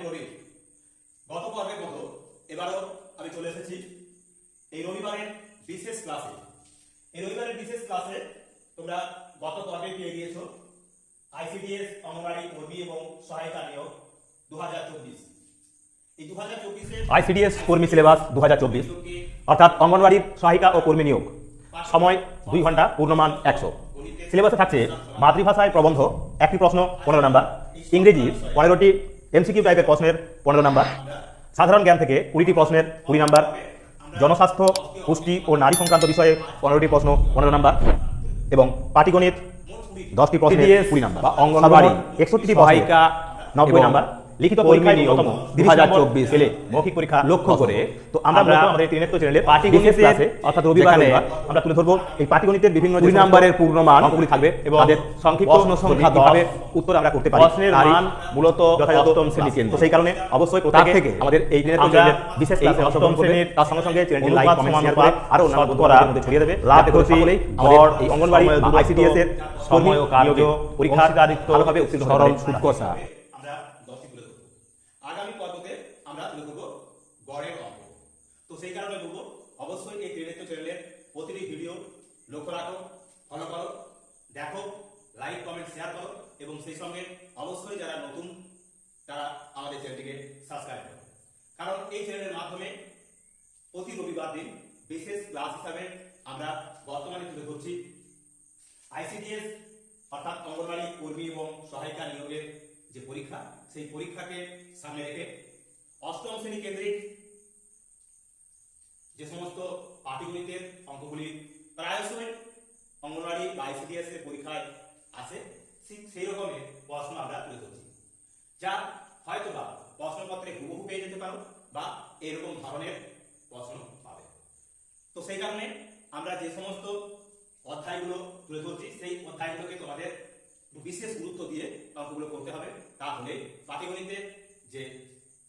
প্রবীর, গত পর্বের মতো এবারও আমি চলে এসেছি এই রবিবারের বিশেষ ক্লাসে। এই রবিবারের বিশেষ ক্লাসে তোমরা গত পর্বে পেয়ে গিয়েছো আইসিডিএস অঙ্গনবাড়ি কর্মী এবং সহায়িকা নিয়োগ দু হাজার চব্বিশের আইসিডিএস কর্মী সিলেবাস দু হাজার চব্বিশ, অর্থাৎ অঙ্গনওয়াড়ির সহায়িকা ও কর্মী নিয়োগ। সময় দুই ঘণ্টা, পূর্ণমান একশো। সিলেবাসে থাকছে মাতৃভাষায় প্রবন্ধ, একটি প্রশ্ন, পনেরো নাম্বার। ইংরেজি, পনেরোটি এমসিকিউ টাইপের প্রশ্নের পনেরো নাম্বার। সাধারণ জ্ঞান থেকে কুড়িটি প্রশ্নের কুড়ি নাম্বার। জনস্বাস্থ্য পুষ্টি ও নারী সংক্রান্ত বিষয়ে পনেরোটি প্রশ্ন পনেরো নাম্বার এবং পাটিগণিত দশটি প্রশ্ন কুড়ি নাম্বার। বা অঙ্গনবাড়ি একষট্টি সহায়িকা নব্বই নাম্বার। লিখিত পরীক্ষায় ন্যূনতম 2024 পেলে মৌখিক পরীক্ষা লক্ষ্য করে তো আমরা আমাদের ত্রিনেত্র চ্যানেলে পাটিগণিতের বিশেষ ক্লাসে অর্থাৎ রবিবার আমরা তুলে ধরবো এই পাটিগণিতের বিভিন্ন দুই নাম্বারের পূর্ণমান অঙ্কগুলি থাকবে এবং তাদের সংক্ষিপ্ত প্রশ্ন সংখ্যা কীভাবে উত্তর আমরা করতে পারি। প্রশ্নের মান মূলত অষ্টম শ্রেণি কেন্দ্র। তো সেই কারণে অবশ্যই তার থেকে আমাদের এই ত্রিনেত্র আমরা চ্যানেলের বিশেষ ক্লাসে অষ্টম শ্রেণির তার সঙ্গে সঙ্গে চ্যানেলটি লাইক কমেন্ট শেয়ার করে আরও অন্যান্য বন্ধুদের মধ্যে ছড়িয়ে দেবে। লাভ যাতে করে ক্ষতি, সকলেই গড়, আমাদের এই অঙ্গনবাড়ি আইসিডিএস এর সময় ও কার্য, পরীক্ষার ভালোভাবে উত্তীর্ণ সরল পারে। সুদ কষা। আমরা দশটি তুলে ধরবো আগামী পর্বতে আমরা তুলে ধরবো গড়ের অঙ্ক তো সেই কারণে বলব, অবশ্যই এই ত্রিনেত্র চ্যানেলের প্রতিটি ভিডিও লক্ষ্য রাখো ফলো করো, দেখো লাইক কমেন্ট শেয়ার করো এবং সেই সঙ্গে অবশ্যই যারা নতুন, তারা আমাদের চ্যানেলটিকে সাবস্ক্রাইব করো। কারণ এই চ্যানেলের মাধ্যমে প্রতি রবিবার দিন বিশেষ ক্লাস হিসাবে আমরা বর্তমানে তুলে ধরছি আইসিডিএস অর্থাৎ অঙ্গনবাড়ি কর্মী এবং সহায়িকা নিয়োগের যে পরীক্ষা, সেই পরীক্ষাকে সামনে রেখে অষ্টম শ্রেণি কেন্দ্রিক যে সমস্ত পাটিগণিতের অঙ্কগুলি প্রায়শই অঙ্গনবাড়ি বা আইসিডিএস এর পরীক্ষায় আসে সেই রকমের প্রশ্ন আমরা তুলে ধরছি। যা হয়তো বা প্রশ্নপত্রে হুবহু পেয়ে যেতে পারো বা এরকম ধরনের প্রশ্ন পাবে। তো সেই কারণে আমরা যে সমস্ত অধ্যায়গুলো তুলে ধরছি, সেই অধ্যায়গুলোকে তোমাদের বিশেষ গুরুত্ব দিয়ে অঙ্কগুলো করতে হবে। তাহলে পাটিগণিতে যে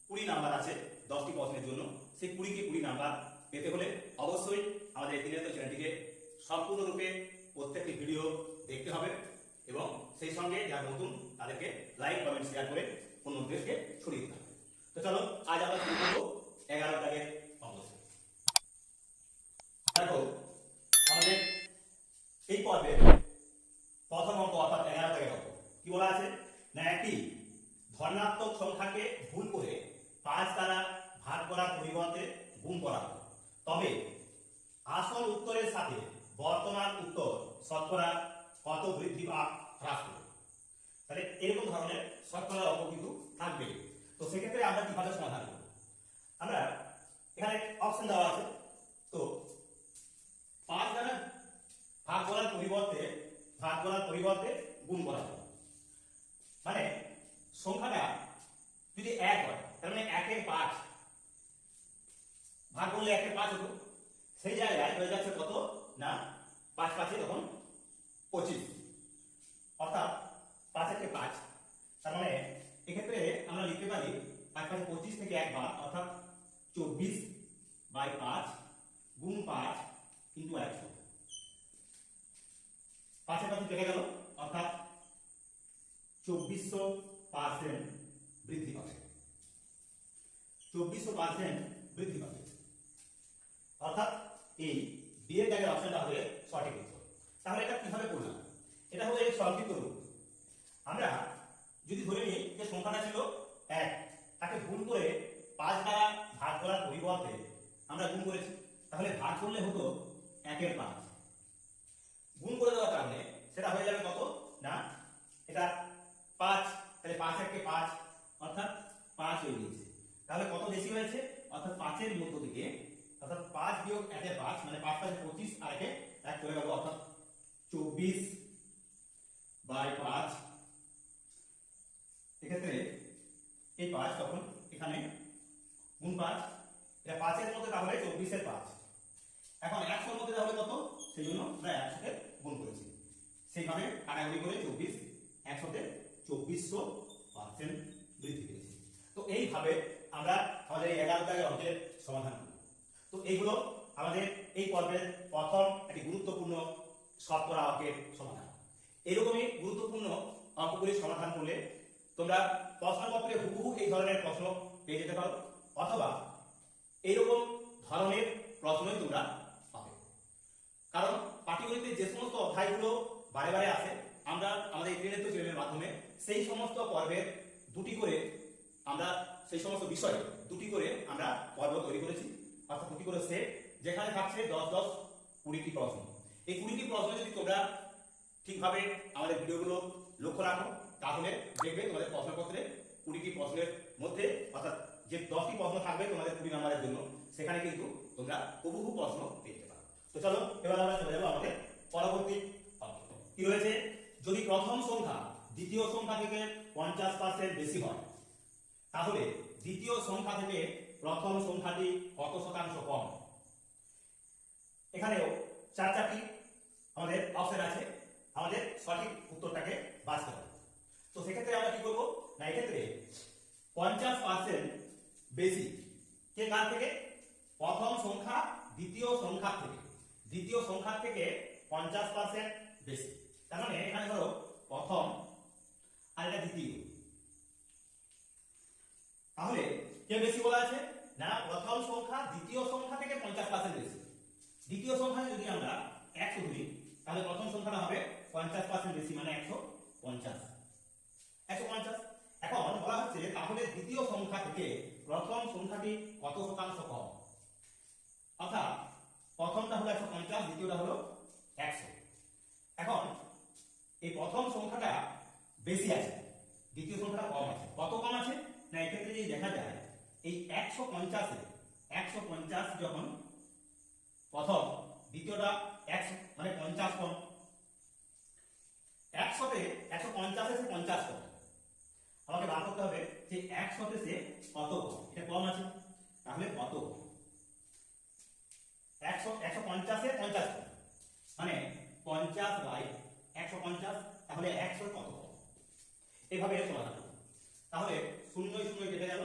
কুড়ি নাম্বার আছে দশটি প্রশ্নের জন্য, সেই কুড়ি কি কুড়ি নাম্বার পেতে হলে অবশ্যই আমাদের দিনের চ্যানেলটিকে সম্পূর্ণরূপে প্রত্যেকটি ভিডিও দেখতে হবে এবং সেই সঙ্গে যারা নতুন, তাদেরকে লাইক কমেন্ট শেয়ার করে অন্যদেরকে ছড়িয়ে দিতে হবে। তো চলো, আজ আমরা শুরু করব এগারো দাগের অঙ্ক দেখো, আমাদের এই পর্বে প্রথম অঙ্ক অর্থাৎ এগারো দাগের অঙ্ক। কি বলা আছে? না একটি ধনাত্মক সংখ্যাকে ভুল করে পাঁচ দ্বারা ভাগ করার পরিবর্তে গুণ করা হয়। তবে আসল উত্তরের সাথে বর্তমান উত্তর শতকরা কত বৃদ্ধি বা হ্রাস করবে? তাহলে এরকম ধরনের শতকরা অঙ্ক কিন্তু থাকবে তো সেক্ষেত্রে আমরা কীভাবে সমাধান করব? আমরা এখানে অপশন দেওয়া আছে তো পাঁচ দ্বারা ভাগ করার পরিবর্তে ভাগ করার পরিবর্তে গুণ করা হবে মানে সংখ্যাটা যদি এক হয় তার মানে একের পাঁচ ভাগ করলে একের পাঁচ হতো সেই জায়গায় হয়ে যাচ্ছে কত না পাঁচ পাঁচে তখন পঁচিশ অর্থাৎ পাঁচ একে পাঁচ তার মানে এক্ষেত্রে আমরা লিখতে পারি পাঁচ পাঁচে পঁচিশ থেকে এক বার অর্থাৎ চব্বিশ বাই পাঁচ গুণ পাঁচ ইন্টু একশো পাঁচে পাঁচে কেটে গেল অর্থাৎ চব্বিশশো পার্সেন্ট বৃদ্ধি পাবে চব্বিশশো পার্সেন্ট বৃদ্ধি পাবে অর্থাৎ এই বিয়ের জায়গায় অপশনটা হবে সঠিক উত্তর তাহলে এটা কীভাবে করলাম? এটা হলো এর সংক্ষিপ্ত রূপ আমরা যদি ধরে নিই যে সংখ্যাটা ছিল এক, তাকে ভুল করে পাঁচ দ্বারা ভাগ করার পরিবর্তে আমরা গুণ করেছি। তাহলে ভাগ করলে হতো একের পাঁচ। গুণ করে দেওয়ার কারণে সেটা হয়ে যাবে কত? না, এটা পাঁচ, তাহলে পাঁচ একে পাঁচ, অর্থাৎ পাঁচ হয়ে গিয়েছে। তাহলে কত বেশি হয়েছে? অর্থাৎ পাঁচের মধ্য থেকে অর্থাৎ পাঁচ বিয়োগ একে পাঁচ মানে পাঁচ পাঁচে পঁচিশ, আর একে এক চলে গেল অর্থাৎ চব্বিশ বাই পাঁচ। এক্ষেত্রে এই পাঁচ তখন এখানে গুণ পাঁচ। এটা পাঁচের মধ্যে তাহলে চব্বিশের পাঁচ। এখন একশোর মধ্যে তাহলে কত? সেই জন্য আমরা একশোতে গুণ করেছি। সেইভাবে কাটাকুটি করে চব্বিশ, একশোতে চব্বিশশো পার্সেন্ট বৃদ্ধি পেয়েছি। তো এইভাবে আমরা আমাদের এগারো দাগের অঙ্কের সমাধান করব। তো এইগুলো আমাদের এই পর্বের প্রথম একটি গুরুত্বপূর্ণ শতকরা অঙ্কের সমাধান। এরকমই গুরুত্বপূর্ণ অঙ্কগুলির সমাধান করলে তোমরা প্রশ্নপত্রে হুবহু এই ধরনের প্রশ্ন পেয়ে যেতে পারো, অথবা এইরকম ধরনের প্রশ্নই তোমরা পাবে। কারণ পাটিগণিতের যে সমস্ত অধ্যায়গুলো বারে বারে আসে, আমরা আমাদের ইন্টারনেট চ্যানেলের মাধ্যমে সেই সমস্ত পর্বের দুটি করে আমরা, সেই সমস্ত বিষয়ে দুটি করে আমরা পর্ব তৈরি করেছি। অর্থাৎ দুটি করে সেট যেখানে থাকছে দশ দশ কুড়িটি প্রশ্ন। এই কুড়িটি প্রশ্ন যদি তোমরা ঠিকভাবে আমাদের ভিডিওগুলো লক্ষ্য রাখো, তাহলে দেখবে তোমাদের প্রশ্নপত্রে কুড়িটি প্রশ্নের মধ্যে, অর্থাৎ যে দশটি প্রশ্ন থাকবে তোমাদের কুড়ি নাম্বারের জন্য, সেখানে কিন্তু তোমরা হুবহু প্রশ্ন পেতে পারো। তো চলো, এবার আমরা চলে যাব আমাদের পরবর্তী। কি রয়েছে? যদি প্রথম সংখ্যা দ্বিতীয় সংখ্যা থেকে পঞ্চাশ পার্সেন্ট বেশি হয়, তাহলে দ্বিতীয় সংখ্যা থেকে প্রথম সংখ্যাটি কত শতাংশ কম? এখানেও চার চারটি আমাদের অপশন আছে। আমাদের সঠিক উত্তরটাকে বাঁচতে হবে। তো সেক্ষেত্রে আমরা কি করব? না, এক্ষেত্রে পঞ্চাশ পার্সেন্ট বেশি কে কার থেকে? প্রথম সংখ্যা দ্বিতীয় সংখ্যা থেকে। দ্বিতীয় সংখ্যা থেকে পঞ্চাশ পার্সেন্ট বেশি। তার মানে এখানে ধরো প্রথম আর এটা দ্বিতীয়। তাহলে কে বেশি বলা আছে? না, প্রথম সংখ্যা দ্বিতীয় সংখ্যা থেকে পঞ্চাশ পার্সেন্ট বেশি। দ্বিতীয় সংখ্যা যদি আমরা একশো ধরি তাহলে প্রথম সংখ্যাটা হবে পঞ্চাশ পার্সেন্ট বেশি মানে একশো পঞ্চাশ। একশো পঞ্চাশ। এখন বলা হচ্ছে তাহলে দ্বিতীয় সংখ্যা থেকে প্রথম সংখ্যাটি কত শতাংশ কম? অর্থাৎ প্রথমটা হলো একশো পঞ্চাশ, দ্বিতীয়টা হলো একশো। এখন এই প্রথম সংখ্যাটা বেশি আছে, দ্বিতীয় সংখ্যাটা কম আছে। কত কম আছে? না, এক্ষেত্রে যদি দেখা যায় এই একশো পঞ্চাশে, একশো পঞ্চাশ যখন প্রথম, দ্বিতীয়টা একশো মানে পঞ্চাশ কম একশোতে, একশো পঞ্চাশে সে পঞ্চাশ কম আমাকে বার করতে হবে যে একশোতে সে কত কম এটা কম আছে। তাহলে কত একশো একশো পঞ্চাশে পঞ্চাশ কম মানে পঞ্চাশ বাই একশো পঞ্চাশ, তাহলে একশো কত কম এইভাবে সমাধান। তাহলে শূন্য শূন্য কেটে গেল।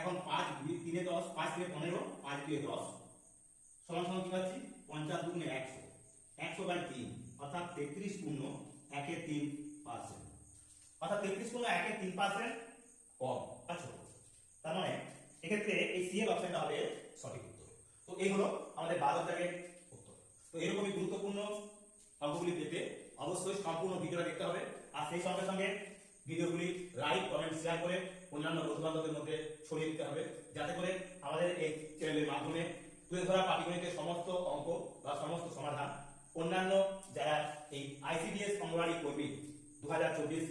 এখন পাঁচ তিনে দশ, পাঁচ তিনে পনেরো, পাঁচ দুয়ে দশ। সমান সমান কি পাচ্ছি? পঞ্চাশ দুগুণে একশো। একশো বাই তিন, অর্থাৎ তেত্রিশ পূর্ণ একের তিন পার্সেন্ট। অর্থাৎ তেত্রিশ পূর্ণ একের তিন পার্সেন্ট কম আচ্ছা তার মানে এক্ষেত্রে এই সি এর অপশনটা হবে সঠিক উত্তর। তো এই হলো আমাদের বারো দাগের উত্তর। তো এরকমই গুরুত্বপূর্ণ অঙ্কগুলি পেতে অবশ্যই সম্পূর্ণ ভিডিওটা দেখতে হবে। আর সেই সঙ্গে সঙ্গে ভিডিওগুলি লাইক কমেন্ট শেয়ার করে অন্যান্য বন্ধু বান্ধবদের মধ্যে ছড়িয়ে দিতে হবে। যাতে করে আমাদের এই চ্যানেলের মাধ্যমে তুলে ধরা পাটিগণিতের সমস্ত অঙ্ক বা সমস্ত সমাধান অন্যান্য যারা এই আইসিডিএস অঙ্গনওয়াড়ি কর্মী দু হাজার চব্বিশ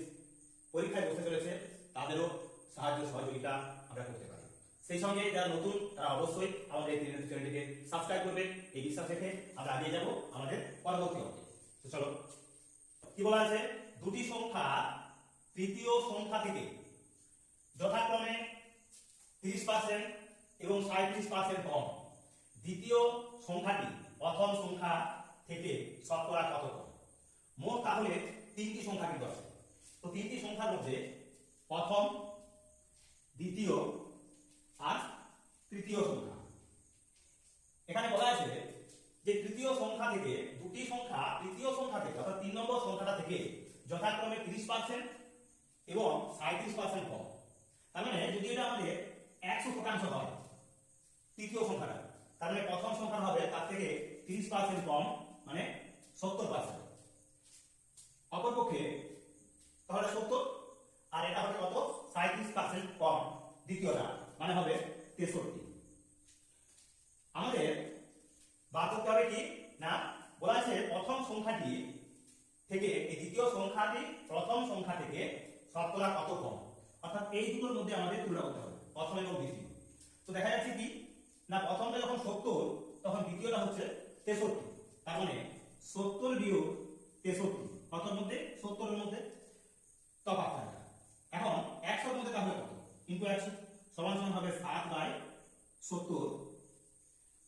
পরীক্ষায় বসে চলেছে, তাদেরও সাহায্য সহযোগিতা আমরা করতে পারি। সেই সঙ্গে যারা নতুন, তারা অবশ্যই আমাদের এই চ্যানেলটিকে সাবস্ক্রাইব করবে। এই বিশ্বাস রেখে আমরা এগিয়ে যাব আমাদের পরবর্তী অঙ্কে। চলো, কি বলা আছে? দুটি সংখ্যা তৃতীয় সংখ্যা থেকে যথাক্রমে তিরিশ পার্সেন্ট এবং সাঁত্রিশ পার্সেন্ট কম। দ্বিতীয় সংখ্যাটি প্রথম সংখ্যা থেকে শতকরা কত কম মোট তাহলে তিনটি সংখ্যা কিন্তু আছে। তো তিনটি সংখ্যার মধ্যে প্রথম, দ্বিতীয় আর তৃতীয় সংখ্যা। এখানে বলা আছে যে তৃতীয় সংখ্যা থেকে দুটি সংখ্যা, তৃতীয় সংখ্যা থেকে অর্থাৎ তিন নম্বর সংখ্যাটা থেকে যথাক্রমে তিরিশ পার্সেন্ট এবং সাঁত্রিশ পার্সেন্ট কম। তার মানে যদি এটা আমাদের একশো শতাংশ হয়, তৃতীয় সংখ্যাটা, তার মানে প্রথম সংখ্যা হবে তার থেকে তিরিশ পার্সেন্ট কম মানে সত্তর পার্সেন্ট অপরপক্ষে তাহলে সত্তর, আর এটা হবে কত? সাঁত্রিশ পার্সেন্ট কম। দ্বিতীয়টা মানে হবে তেষট্টি। আমাদের বার করতে হবে কি? না, বলা আছে প্রথম সংখ্যাটি থেকে, এই দ্বিতীয় সংখ্যাটি প্রথম সংখ্যা থেকে শতকরা কত কম? অর্থাৎ এই দুটোর মধ্যে আমাদের তুলনা করতে হবে, প্রথম এবং দ্বিতীয়। তো দেখা যাচ্ছে কি, না, প্রথমটা যখন সত্তর, তখন দ্বিতীয়টা হচ্ছে তেষট্টি। তার মানে সত্তর বিয়োগ তেষট্টি। কতর মধ্যে? সত্তরের মধ্যে তফাৎ থাকবে এখন একশোর মধ্যে তাহলে কত? কিন্তু একশো। সমান সমান হবে সাত বাই সত্তর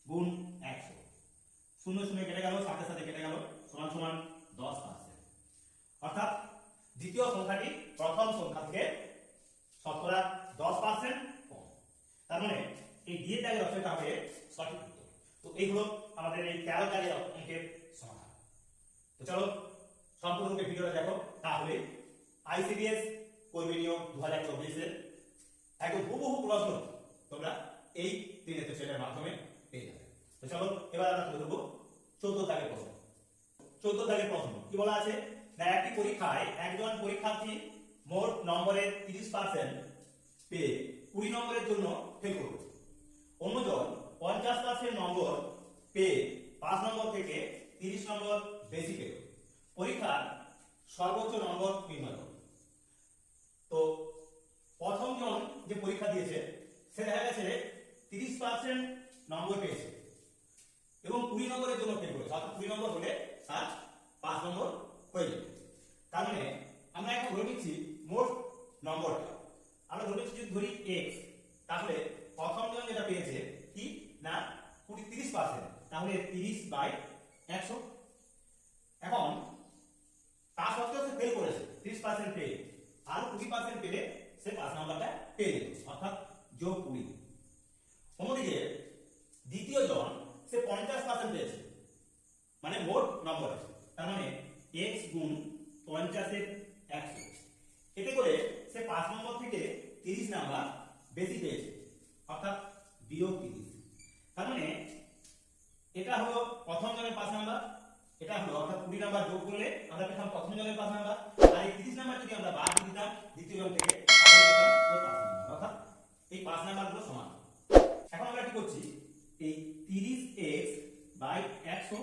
গুণ একশো। শূন্য শূন্য কেটে গেল, সাথে সাথে কেটে গেল, সমান সমান দশ পার্সেন্ট অর্থাৎ দ্বিতীয় সংখ্যাটি প্রথম সংখ্যা থেকে শতকরা দশ পার্সেন্ট কম। তার মানে এই দিয়ে দাগের অপশনটা হবে সঠিক উত্তর। তো এই হলো আমাদের এই তেরো দাগের অঙ্কের সমাধান। তো চলো সম্পূর্ণরূপে ভিডিওটা দেখো। তাহলে আইসিডিএস কর্মী নিয়োগ দু হাজার চব্বিশের একদম হুবহু প্রশ্ন তোমরা এই তিনের সেটের মাধ্যমে পেয়ে যাবে। তো চলো এবার আমরা ধরবো চোদ্দ দাগের প্রশ্ন। চোদ্দ দাগের প্রশ্ন কি বলা আছে? না একটি পরীক্ষায় একজন পরীক্ষার্থী মোট নম্বরের তিরিশ পার্সেন্ট পেয়ে কুড়ি নম্বরের জন্য ফেল করবে অন্যজন পঞ্চাশ পার্সেন্ট নম্বর পেয়ে পাঁচ নম্বর থেকে তিরিশ নম্বর বেশি পেল। পরীক্ষার সর্বোচ্চ নম্বর নির্ণয় তো প্রথম জন যে পরীক্ষা দিয়েছে, সে দেখা গেছে তিরিশ পার্সেন্ট নম্বর পেয়েছে এবং কুড়ি নম্বরের জন্য ফেল করেছে। অর্থাৎ কুড়ি নম্বর হলে তার পাঁচ নম্বর হয়ে যাবে। তার মানে আমরা এখন ধরে নিচ্ছি মোট নম্বরটা। আমরা ধরে নিচ্ছি যদি ধরি এক্স তাহলে প্রথম জন যেটা পেয়েছে, কি? না, কুড়ি, তিরিশ পার্সেন্ট তাহলে তিরিশ বাই একশো। এখন, তা সত্ত্বেও সে ফেল করেছে। তিরিশ পার্সেন্ট পেয়ে। আর কুড়ি পার্সেন্ট পেলে সে পাঁচ নাম্বারটা পেয়ে যেত অর্থাৎ যোগ কুড়ি। অন্যদিকে দ্বিতীয় জন সে পঞ্চাশ পার্সেন্ট পেয়েছে মানে মোট নম্বর আছে তার মানে এক্স গুণ পঞ্চাশের একশো এতে করে সে পাঁচ নম্বর থেকে তিরিশ নাম্বার বেশি পেয়েছে অর্থাৎ বিয়োগ তিরিশ তার মানে এটা হলো প্রথম জনের পাঁচ নাম্বার, এটা হলো অর্থাৎ কুড়ি নাম্বার যোগ করলে আমরা পেতাম প্রথম জনের পাঁচ নাম্বার আর এই তিরিশ নাম্বার যদি আমরা বাদ দিয়ে দিতাম দ্বিতীয় জন থেকে তাহলে পেতাম ওর পাঁচ নাম্বার অর্থাৎ এই পাঁচ নাম্বারগুলো সমান এখন আমরা কি করছি এই তিরিশ এক্স বাই একশো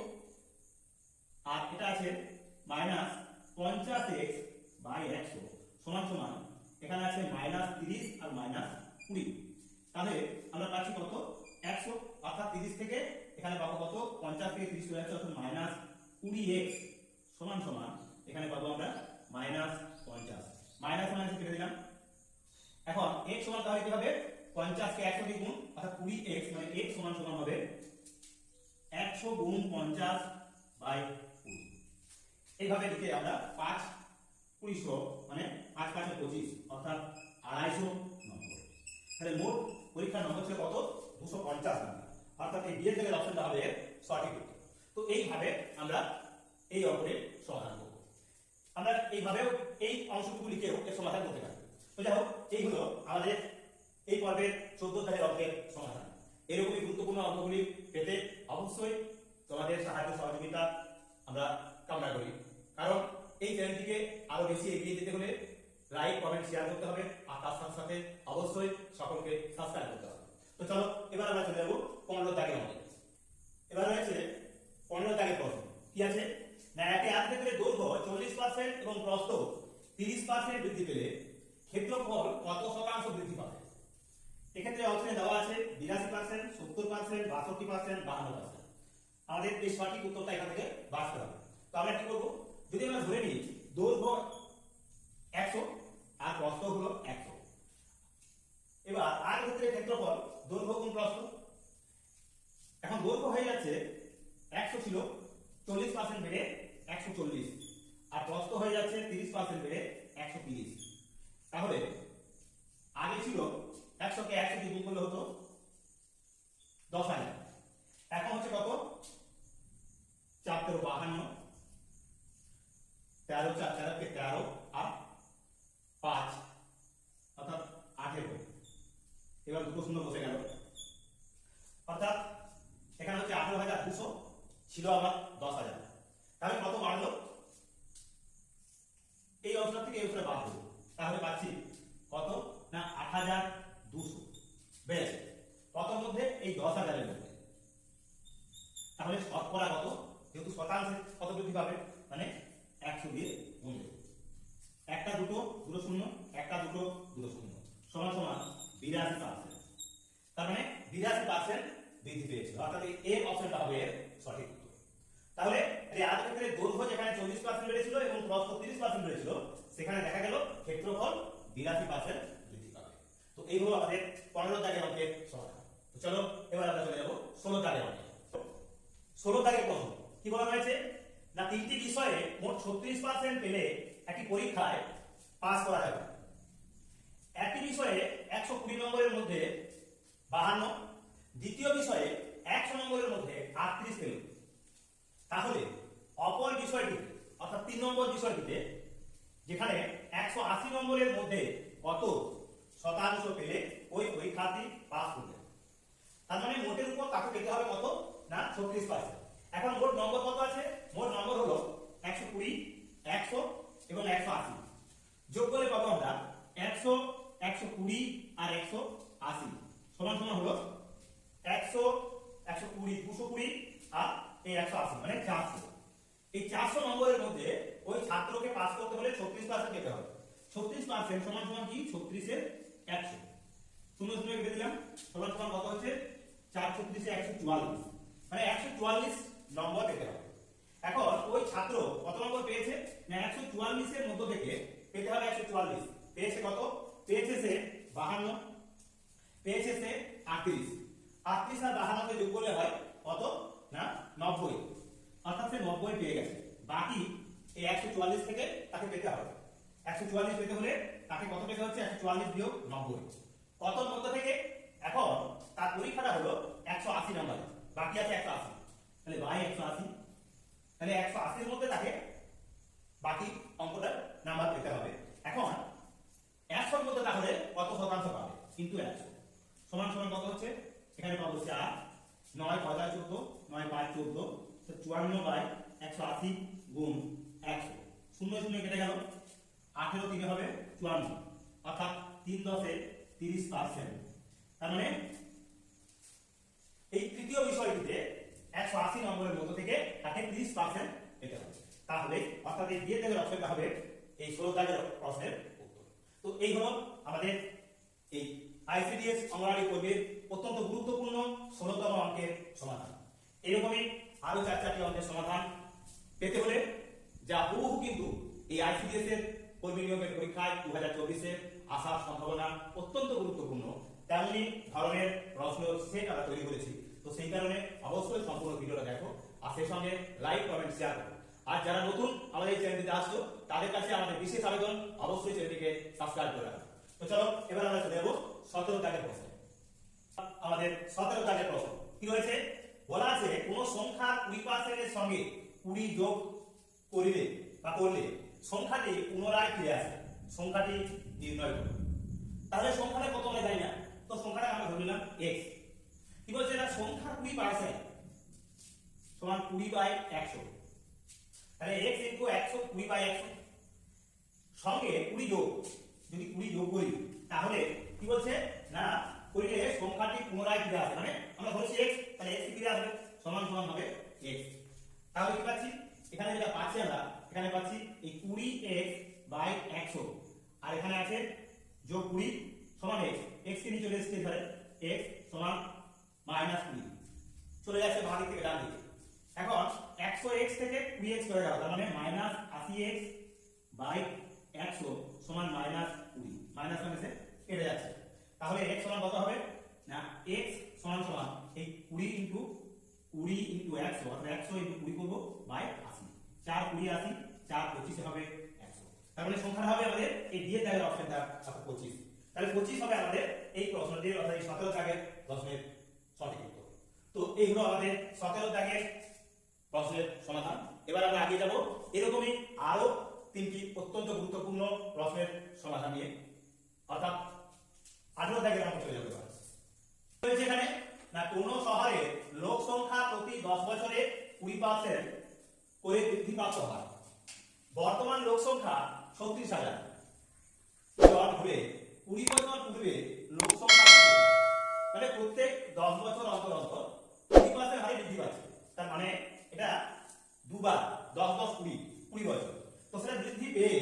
আর এটা আছে মাইনাস পঞ্চাশ এক্স বাই একশো সমান সমান এখানে আছে মাইনাস তিরিশ আর মাইনাস কুড়ি তাহলে আমরা পাচ্ছি কত একশো অর্থাৎ তিরিশ থেকে এখানে পাবো কত পঞ্চাশ থেকে তিরিশ চলে অর্থাৎ মাইনাস কুড়ি এক্স সমান সমান, এখানে পাবো আমরা মাইনাস পঞ্চাশ। মাইনাস মাইনাস কেটে দিলাম। এখন x সমান তাহলে কি হবে? দিয়ে গুণ, অর্থাৎ কুড়ি এক্স মানে x সমান সমান হবে একশো গুণ পঞ্চাশ বাই কুড়ি। এইভাবে লিখে আমরা পাঁচ কুড়িশো মানে পাঁচ পাঁচে পঁচিশ, অর্থাৎ আড়াইশো নম্বর। তাহলে মোট পরীক্ষার নম্বর ছিল কত? দুশো পঞ্চাশ নম্বর। অর্থাৎ এই বিয়ের জায়গায় অপশনটা হবে সঠিক উত্তর। তো এইভাবে আমরা এই অঙ্কের সমাধান করব। আমরা এইভাবেও এই অংশটুকু লিখেও এর সমাধান করতে পারি। তো যাই হোক, এই হলো আমাদের এই পর্বের চোদ্দ ধারের অঙ্কের সমাধান। এরকমই গুরুত্বপূর্ণ অঙ্কগুলি পেতে অবশ্যই তোমাদের সাহায্য সহযোগিতা আমরা কামনা করি। কারণ এই চ্যানেলটিকে আরও বেশি এগিয়ে যেতে হলে লাইক কমেন্ট শেয়ার করতে হবে। আর তার সাথে সাথে অবশ্যই সকলকে সাবস্ক্রাইব করতে হবে। তো চলো, এবার আমরা চলে যাব পনেরো দাগের অঙ্কে। এবার রয়েছে পনেরো দাগের প্রশ্ন। কি আছে? না একটি আয়তক্ষেত্রের দৈর্ঘ্য চল্লিশ পার্সেন্ট এবং প্রস্থ তিরিশ পার্সেন্ট বৃদ্ধি পেলে ক্ষেত্রফল কত শতাংশ বৃদ্ধি পাবে? এক্ষেত্রে অপশনে দেওয়া আছে বিরাশি পার্সেন্ট সত্তর পার্সেন্ট বাষট্টি পার্সেন্ট বাহান্ন পার্সেন্ট আমাদের এই সঠিক উত্তরটা এখান থেকে বাঁচতে হবে। তো আমরা কি করব? যদি আমরা ধরে নিই, দৈর্ঘ্য একশো আর প্রস্থ হলো একশো। এবার আর ক্ষেত্রে ক্ষেত্রফল দৈর্ঘ্য গুণ প্রস্থ। এখন দৈর্ঘ্য হয়ে যাচ্ছে একশো ছিল, চল্লিশ পার্সেন্ট বেড়ে একশো চল্লিশ আর প্রস্থ হয়ে যাচ্ছে তিরিশ পার্সেন্ট বেড়ে একশো তিরিশ। তাহলে আগে ছিল একশোকে একশো দিয়ে গুণ করলে হতো দশ হাজার এখন হচ্ছে কত চার তেরো বাহান্ন তেরো চার তেরোকে তেরো আর পাঁচ অর্থাৎ আঠেরো এবার দুটো শূন্য বসে গেল অর্থাৎ এখানে হচ্ছে আঠেরো হাজার দুশো ছিল আবার দশ হাজার তাহলে কত বাড়লো এই অবস্থা থেকে এই অবস্থায় বাড়লো তাহলে পাচ্ছি কত না আট হাজার দুশো বেড়েছে কত মধ্যে এই দশ হাজারের মধ্যে তাহলে শতকরা কত যেহেতু শতাংশে কত বৃদ্ধি পাবে মানে একশো দিয়ে গুণ দেবো। একটা দুটো দুটো শূন্য একটা দুটো দুটো শূন্য সমান সমান বিরাশি পার্সেন্ট তার মানে বিরাশি পার্সেন্ট বৃদ্ধি পেয়েছে। অর্থাৎ এর অপশনটা হবে এর সঠিক উত্তর। তাহলে আজ ক্ষেত্রে দৈর্ঘ্য যেখানে চল্লিশ পার্সেন্ট বেড়েছিল এবং প্রস্থ তিরিশ পার্সেন্ট বেড়েছিল, সেখানে দেখা গেল ক্ষেত্রফল বিরাশি পার্সেন্ট বৃদ্ধি পাবে। তো এই হলো আমাদের পনেরো দাগের অঙ্কের সমাধান। চলো, এবার আমরা চলে যাব ষোলো দাগের অঙ্কে। ষোলো দাগের প্রশ্ন কি বলা হয়েছে? না, তিনটি বিষয়ে মোট ছত্রিশ পার্সেন্ট পেলে একটি পরীক্ষায় পাস করা যাবে। একটি বিষয়ে একশো কুড়ি নম্বরের মধ্যে বাহান্ন, দ্বিতীয় বিষয়ে একশো নম্বরের মধ্যে আটত্রিশ পেল তাহলে অপর বিষয়টিতে, অর্থাৎ তিন নম্বর বিষয়টিতে, যেখানে একশো একশো আশি নম্বরের মধ্যে কত? শতাংশ পেলে ওই পরীক্ষার্থী পাস করবে। তার মানে মোটের উপর তাকে পেতে হবে কত? না, ছত্রিশ পার্সেন্ট। এখন মোট নম্বর কত আছে? মোট নম্বর হলো একশো কুড়ি, একশো এবং একশো আশি। যোগ করে পাবো আমরা একশো একশো কুড়ি আর একশো আশি। সমান সমান হলো একশো একশো কুড়ি, দুশো কুড়ি আর এই একশো আশি মানে চারশো। এই চারশো নম্বরের মধ্যে ওই ছাত্রকে পাস করতে হলে ছত্রিশ পার্সেন্ট পেতে হবে। ছত্রিশ পার্সেন্ট সমান সমান কি? ছত্রিশের একশো। শূন্য শূন্য কেটে দিলাম। সমান সমান কত হচ্ছে? চার ছত্রিশে একশো চুয়াল্লিশ। মানে একশো চুয়াল্লিশ নম্বর পেতে হবে। এখন ওই ছাত্র কত নম্বর পেয়েছে? না, একশো চুয়াল্লিশের মধ্য থেকে পেতে হবে একশো চুয়াল্লিশ। পেয়েছে কত? পেয়েছে সে বাহান্ন পেয়েছে সে আটত্রিশ। আটত্রিশ আর বাহান্নকে যোগ করলে হয় কত? না, নব্বই। অর্থাৎ সে নব্বই পেয়ে গেছে। বাকি এই একশো চুয়াল্লিশ থেকে তাকে পেতে হবে। একশো চুয়াল্লিশ পেতে হলে তাকে কত পেতে হচ্ছে? একশো চুয়াল্লিশ বিয়োগ নব্বই। কত মধ্য থেকে? এখন তার পরীক্ষাটা হলো একশো আশি নাম্বার। বাকি আছে একশো আশি। তাহলে বাই একশো আশি। তাহলে একশো আশির মধ্যে তাকে বাকি অঙ্কটার নাম্বার পেতে হবে। এখন একশোর মধ্যে তাহলে কত শতাংশ পাবে? কিন্তু একশো সমান সমান কত হচ্ছে? এখানে পাবো চার। নয় পয়লা চোদ্দ, নয় পাঁচ চোদ্দ চুয়ান্ন বাই একশো আশি গুণ একশো শূন্য শূন্য কেটে গেল। আঠেরো তিনে হবে চুয়ান্ন। অর্থাৎ তিন দশে তিরিশ পার্সেন্ট। তার মানে এই তৃতীয় বিষয়টিতে একশো আশি নম্বরের মধ্য থেকে তাকে তিরিশ পার্সেন্ট পেতে হবে। তাহলে অর্থাৎ এই দিয়ে দেবের অপশনটা হবে এই ষোলো দাগের প্রশ্নের তো এই হলো আমাদের এই আইসিডিএস অঙ্গনারী কর্মীর অত্যন্ত গুরুত্বপূর্ণ ষোলোতম অঙ্কের সমাধান। এরকমই আরও চার চারটি অঙ্কের সমাধান পেতে হলে, যা হুবহু কিন্তু এই আইসিডিএস এর কর্মী নিয়োগের পরীক্ষায় দু হাজার চব্বিশে আসার সম্ভাবনা অত্যন্ত গুরুত্বপূর্ণ। তেমনি ধরনের প্রশ্ন সেট আমরা তৈরি করেছি। তো সেই কারণে অবশ্যই সম্পূর্ণ ভিডিওটা দেখো। আর সেই সঙ্গে লাইক কমেন্ট শেয়ার করো। আর যারা নতুন আমাদের এই চ্যানেলটিতে আসছো, তাদের কাছে আমাদের বিশেষ আবেদন, অবশ্যই চ্যানেলটিকে সাবস্ক্রাইব করে রাখো। তো চলো, এবার আমরা চলে যাব সতেরো দাগের প্রশ্ন। আমাদের সতেরো দাগের প্রশ্ন, কি রয়েছে? বলা আছে, কোন সংখ্যা কুড়ি পার্সেন্টের সঙ্গে কুড়ি যোগ করিলে বা করলে সংখ্যাটি পুনরায় ফিরে আসে। সংখ্যাটি নির্ণয় করো। তাহলে সংখ্যাটা কত আমরা জানি না, তো সংখ্যাটা আমরা ধরে নিলাম এক্স কি বলছে না? সংখ্যা কুড়ি পার্সেন্ট সমান কুড়ি বাই একশো। তাহলে এক্স ইন্টু একশো কুড়ি বাই একশো সঙ্গে কুড়ি যোগ, যদি কুড়ি যোগ করি, তাহলে কি বলছে? না করিলে সংখ্যাটি পুনরায় ফিরে আসবে। মানে আমরা ধরেছি এক্স তাহলে এক্স ফিরে আসবে। সমান সমান হবে এক্স তাহলে কি পাচ্ছি? এখানে যেটা পাচ্ছি আমরা, এখানে পাচ্ছি এই কুড়ি এক্স বাই একশো আর এখানে আছে যোগ কুড়ি সমান এক্স এক্স কে নিয়ে চলে এসেছে এখানে। এক্স সমান মাইনাস কুড়ি। চলে যাচ্ছে দিক থেকে ডান দিকে। এখন একশো এক্স থেকে কুড়ি এক্স যাবে তার মানে মাইনাস আশি এক্স বাই একশো সমান মাইনাস কুড়ি। মাইনাস মাইনাসে কেটে যাচ্ছে। তাহলে এক্স সমান কত হবে? না এক্স সমান সমান এই কুড়ি ইন্টু কুড়ি ইন্টু একশো অর্থাৎ একশো ইন্টু কুড়ি করব বাই আশি। চার কুড়ি আশি, চার পঁচিশে হবে একশো। তার মানে সংখ্যাটা হবে আমাদের এই দিয়ে দাগের অপশনটা অর্থাৎ পঁচিশ। তাহলে পঁচিশ হবে আমাদের এই প্রশ্নটির, অর্থাৎ এই সতেরো দাগের প্রশ্নের সঠিক উত্তর। তো এই হলো আমাদের সতেরো দাগের প্রশ্নের সমাধান। এবার আমরা আগে যাব। এরকমই আরও তিনটি অত্যন্ত গুরুত্বপূর্ণ প্রশ্নের সমাধান নিয়ে। অর্থাৎ আঠারো দাগের আমরা চলে যাব রয়েছে এখানে, না, কোন শহরে লোক সংখ্যা প্রতি দশ বছরে কুড়ি পার্সেন্ট করে বৃদ্ধি প্রাপ্ত হয়। বর্তমান লোক সংখ্যা ছত্রিশ হাজার। জন হলে কুড়ি বছর পূর্বে লোক সংখ্যা মানে প্রত্যেক দশ বছর অন্তর অন্তর কুড়ি পার্সেন্ট হারে বৃদ্ধি পাচ্ছে তার মানে এটা দুবার, দশ দশ, কুড়ি কুড়ি বছর। তো সেটা বৃদ্ধি পেয়ে,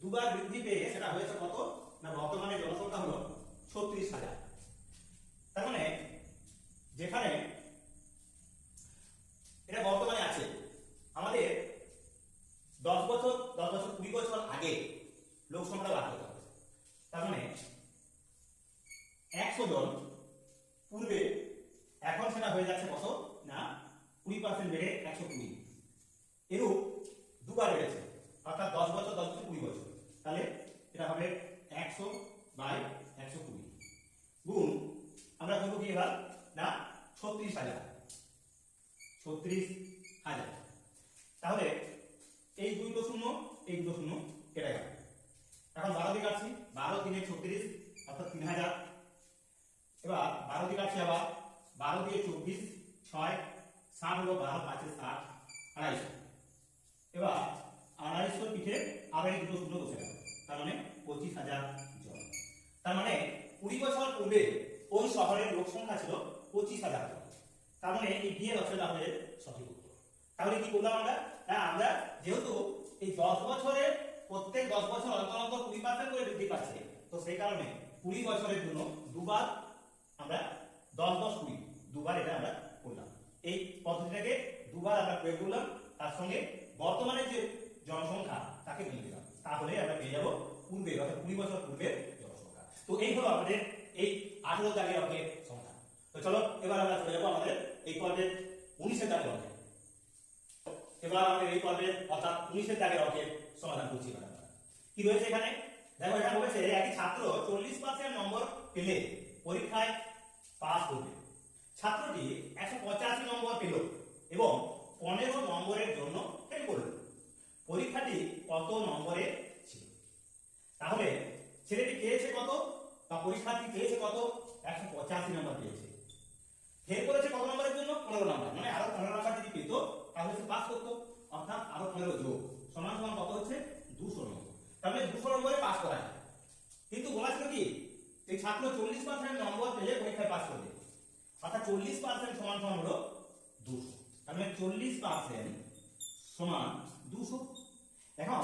দুবার বৃদ্ধি পেয়ে সেটা হয়েছে কত? না, বর্তমানে জনসংখ্যা হলো ছত্রিশ হাজার। তার মানে যেখানে এটা বর্তমানে আছে আমাদের দশ বছর দশ বছর কুড়ি বছর আগে লোক সংখ্যা বার করতে হবে তার মানে একশো জন পূর্বে এখন সেটা হয়ে যাচ্ছে কত না কুড়ি পার্সেন্ট বেড়ে একশো কুড়ি এরূপ দুবার বেড়েছে অর্থাৎ দশ বছর দশ বছর কুড়ি বছর তাহলে এটা হবে একশো বাই একশো কুড়ি গুণ আমরা করব কি এবার না ছত্রিশ হাজার ছত্রিশ হাজার তাহলে এই দুটো শূন্য, এই দুটো শূন্য, কেটে গেল। এখন বারো দিয়ে কাটছি বারো তিনে ছত্রিশ, অর্থাৎ তিন হাজার। এবার বারো দিয়ে কাটছি আবার, বারো দিয়ে চব্বিশ, ছয় ষাট হলো বারো, পাঁচে ষাট আড়াইশো। এবার আড়াইশো পিঠে আবার এই দুটো শূন্য বসে গেল, তার মানে পঁচিশ হাজার জন। তার মানে কুড়ি বছর পূর্বে ওই শহরের লোক সংখ্যা ছিল পঁচিশ হাজার জন। তার মানে এই বিয়ের অপশন আমাদের সঠিক তাহলে কি করলাম আমরা? না আমরা যেহেতু এই দশ বছরে প্রত্যেক দশ বছর অন্তর অন্তর কুড়ি পার্সেন্ট করে বৃদ্ধি পাচ্ছে, তো সেই কারণে কুড়ি বছরের জন্য দুবার আমরা দশ দশ কুড়ি, দুবার এটা আমরা করলাম। এই পদ্ধতিটাকে দুবার আমরা প্রয়োগ করলাম, তার সঙ্গে বর্তমানে যে জনসংখ্যা, তাকে মিলিয়ে দিলাম। তাহলে আমরা পেয়ে যাব পূর্বে অর্থাৎ কুড়ি বছর পূর্বের জনসংখ্যা। তো এই হলো আমাদের এই আঠেরো দাগের অঙ্কের সংখ্যা তো চলো, এবার আমরা চলে যাব আমাদের এই পর্বের উনিশের দাগের অঙ্কে এবার আমাদের এই পর্বের অর্থাৎ উনিশের দাগের অঙ্কের সমাধান করছি কি রয়েছে এখানে? দেখো, এটা বলেছে একটি ছাত্র চল্লিশ পার্সেন্ট নম্বর পেলে পরীক্ষায় পাস করবে। ছাত্রটি একশো পঁচাশি নম্বর পেল এবং পনেরো নম্বরের জন্য ফেল করল। পরীক্ষাটি কত নম্বরে ছিল? তাহলে ছেলেটি পেয়েছে কত বা পরীক্ষার্থী পেয়েছে কত? একশো পঁচাশি নম্বর পেয়েছে। ফেল করেছে কত নম্বরের জন্য? পনেরো নম্বর মানে আরও পনেরো নম্বর যদি পেত তাহলে সে পাস করতো অর্থাৎ আরও পনেরো যোগ সমান সমান কত হচ্ছে? দুশো নম্বর তাহলে দুশো নম্বরে পাস করা কিন্তু বলা ছিল কি? এই ছাত্র চল্লিশ পার্সেন্ট নম্বর পেলে পরীক্ষায় পাস করবে। অর্থাৎ চল্লিশ পার্সেন্ট সমান সমান হলো দুশো। মানে চল্লিশ পার্সেন্ট সমান দুশো। এখন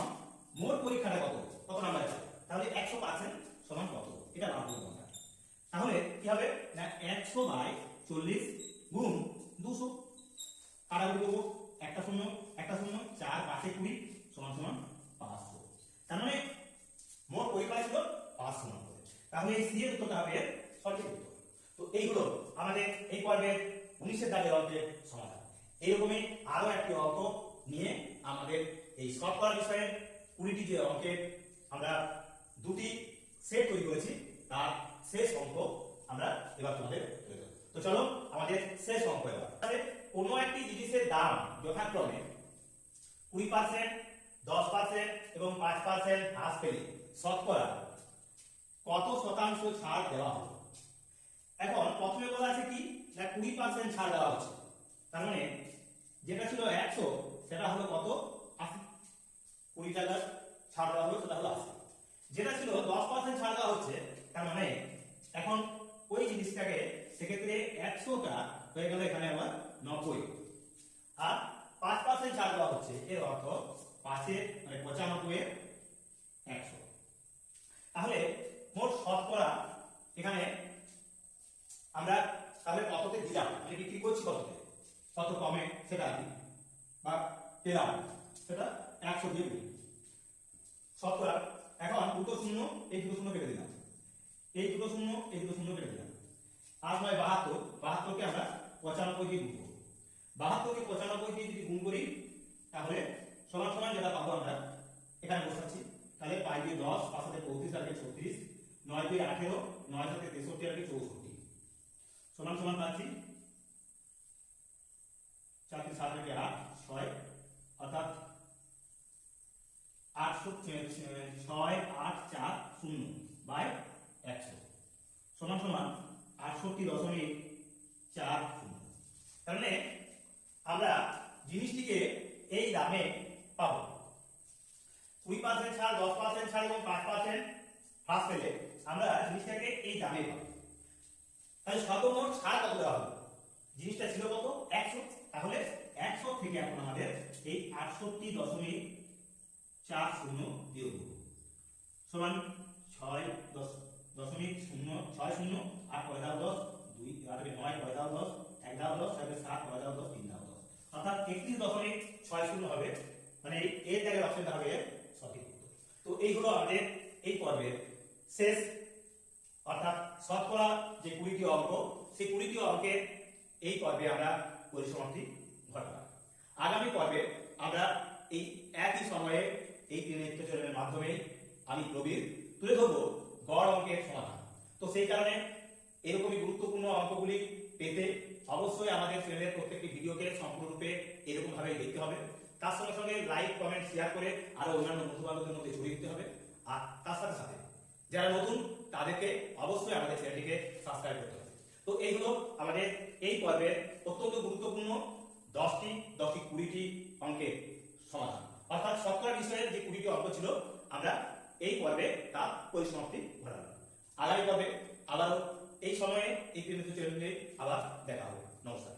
মোট পরীক্ষাটা কত? কত নাম্বার তাহলে একশো পার্সেন্ট সমান কত? এটা বার করব তাহলে কি হবে? না, একশো বাই চল্লিশ গুণ দুশো। কাটাকুটি করব? একটা শূন্য একটা শূন্য, চার, পাঁচে কুড়ি, সমান সমান পাঁচশো তার মানে মোট পরীক্ষা তাহলে এই সি এর উত্তরটা হবে সঠিক উত্তর। তো এই আমাদের এই উনিশের সমাধান। এইরকমই আরও একটি অঙ্ক নিয়ে আমাদের এই শতকরা বিষয়ের কুড়িটি যে অঙ্কের আমরা দুটি সেট তৈরি করেছি, তার শেষ অঙ্ক আমরা এবার তোমাদের তো চলো আমাদের শেষ অঙ্ক এবার তাহলে কোনো একটি জিনিসের দাম যথাক্রমে কুড়ি পার্সেন্ট দশ পার্সেন্ট এবং পাঁচ পার্সেন্ট হ্রাস পেলে শতকরা কত শতাংশ ছাড় দেওয়া হবে? এখন প্রথমে বলা আছে কি? না, কুড়ি পার্সেন্ট ছাড় দেওয়া হচ্ছে। তার মানে যেটা ছিল একশো, সেটা হলো কত? আশি। কুড়ি টাকার ছাড় দেওয়া হলো, সেটা হলো আশি। যেটা ছিল দশ পার্সেন্ট ছাড় দেওয়া হচ্ছে, তার মানে এখন ওই জিনিসটাকে সেক্ষেত্রে একশোটা হয়ে গেল এখানে আমার নব্বই। আর পাঁচ পার্সেন্ট ছাড় দেওয়া হচ্ছে। এর অর্থ পাঁচে মানে পঁচানব্বই একশো। তাহলে মোট শতকরা এখানে আমরা তাহলে কততে দিলাম? মানে বিক্রি করছি কততে? কত কমে সেটা দিই বা পেলাম, সেটা একশো দিয়ে দিই। শতকরা। এখন দুটো শূন্য, এই দুটো শূন্য কেটে দিলাম। এই দুটো শূন্য, এই দুটো শূন্য কেটে দিলাম। আর নয় বাহাত্তর, বাহাত্তরকে আমরা পঁচানব্বই দিয়ে করব। বাহাত্তরকে পঁচানব্বই দিয়ে যদি গুণ করি, তাহলে সমান সমান যেটা পাবো আমরা, এখানে বসাচ্ছি। তাহলে পাই দিয়ে দশ, পাঁচ সাথে পঁয়ত্রিশ আর ছত্রিশ, নয় দিয়ে আঠেরো, নয় সাথে তেষট্টি আর চৌষট্টি। সমান সমান পাচ্ছি। চার তিন সাত একে আট, ছয়, অর্থাৎ আটশো ছয়, আট, চার, শূন্য বাই একশো। সমান সমান আটষট্টি দশমিক চার শূন্য। তার মানে আমরা জিনিসটিকে এই দামে পাবো। কুড়ি পার্সেন্ট ছাড়, দশ পার্সেন্ট ছাড় এবং পাঁচ পার্সেন্ট হ্রাস পেলে আমরা জিনিসটাকে এই দামে পাবো। তাহলে সর্বমোট ছাড় কত দেওয়া হবে জিনিসটা ছিল কত? একশো। তাহলে একশো থেকে এখন আমাদের এই আটষট্টি দশমিক চার শূন্য করব। সমান ছয় দশ, দশমিক শূন্য, ছয় শূন্য, আট দাও দশ, দুই, আট নয় দাও দশ, এক দাও দশ সাত, কয় দাও দশ, তিন অর্থাৎ একত্রিশ দশমিক ছয় শূন্য হবে। মানে এর জায়গায় অপশনটা হবে সঠিক তো এই হলো আমাদের এই পর্বের শেষ, অর্থাৎ শতকরা যে কুড়িটি অঙ্ক, সেই কুড়িটি অঙ্কের এই পর্বে আমরা পরিসমাপ্তি ঘটালাম। আগামী পর্বে আমরা এই একই সময়ে এই তিন নিত্যচরণের মাধ্যমে আমি প্রবীর তুলে ধরবো গড় অঙ্কের সমাধান। তো সেই কারণে এরকমই গুরুত্বপূর্ণ অঙ্কগুলি পেতে অবশ্যই আমাদের চ্যানেলের প্রত্যেকটি ভিডিওকে সম্পূর্ণরূপে এরকম ভাবে দেখতে হবে। তার সঙ্গে সঙ্গে লাইক, কমেন্ট শেয়ার করে আরও অন্যান্য বন্ধু বান্ধবদের মধ্যে ছড়িয়ে দিতে হবে। আর তার সাথে সাথে যারা নতুন, তাদেরকে অবশ্যই আমাদের চ্যানেলটিকে সাবস্ক্রাইব করতে হবে। তো এই হলো আমাদের এই পর্বের অত্যন্ত গুরুত্বপূর্ণ দশটি দশটি, কুড়িটি অঙ্কের সমাধান। অর্থাৎ শতকরা বিষয়ের যে কুড়িটি অঙ্ক ছিল, আমরা এই পর্বে তার পরিসমাপ্তি ঘটালাম। আগামী পর্বে আবারও এই সময়ে এই প্রিন্সিপাল চ্যানেলে আবার দেখা হবে। নমস্কার।